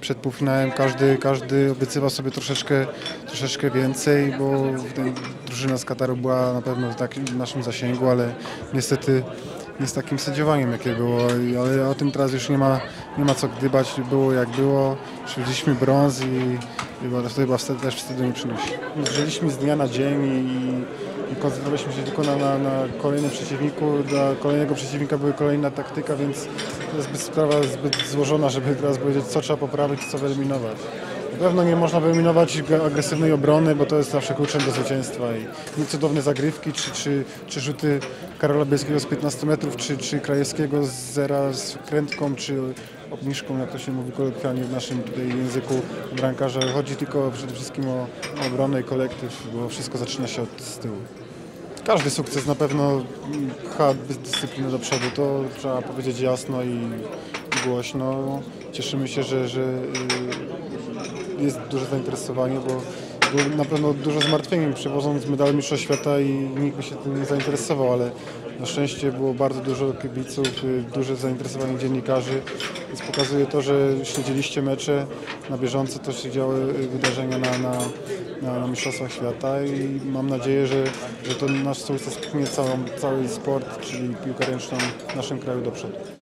Przed półfinałem każdy, każdy obiecywał sobie troszeczkę, troszeczkę więcej, bo drużyna z Kataru była na pewno tak w naszym zasięgu, ale niestety nie z takim sędziowaniem jakie było, ale o tym teraz już nie ma, nie ma co gdybać, było jak było, przywieźliśmy brąz i to chyba wtedy też wstydu nie przynosi. Żyliśmy z dnia na dzień i koncentrowaliśmy się tylko na, na, na kolejnym przeciwniku, dla kolejnego przeciwnika była kolejna taktyka, więc to jest sprawa zbyt złożona, żeby teraz powiedzieć co trzeba poprawić, co wyeliminować. Na pewno nie można wyeliminować agresywnej obrony, bo to jest zawsze kluczem do zwycięstwa i niecudowne zagrywki, czy, czy, czy rzuty Karola Bielskiego z 15 metrów, czy, czy Krajewskiego z zera z krętką, czy obniżką, jak to się mówi kolokwialnie w naszym tutaj języku bramkarza. Chodzi tylko przede wszystkim o obronę i kolektyw, bo wszystko zaczyna się od z tyłu. Każdy sukces na pewno pcha dyscyplinę do przodu, to trzeba powiedzieć jasno i głośno. Cieszymy się, że, że y, jest duże zainteresowanie, bo było na pewno dużo zmartwień przewożąc medal Mistrzostw Świata i nikt by się tym nie zainteresował, ale na szczęście było bardzo dużo kibiców, y, duże zainteresowanie dziennikarzy, więc pokazuje to, że śledziliście mecze na bieżąco, to się działy y, wydarzenia na, na, na, na Mistrzostwach Świata i mam nadzieję, że, że to nasz sukces pchnie cały sport, czyli piłkę ręczną w naszym kraju do przodu.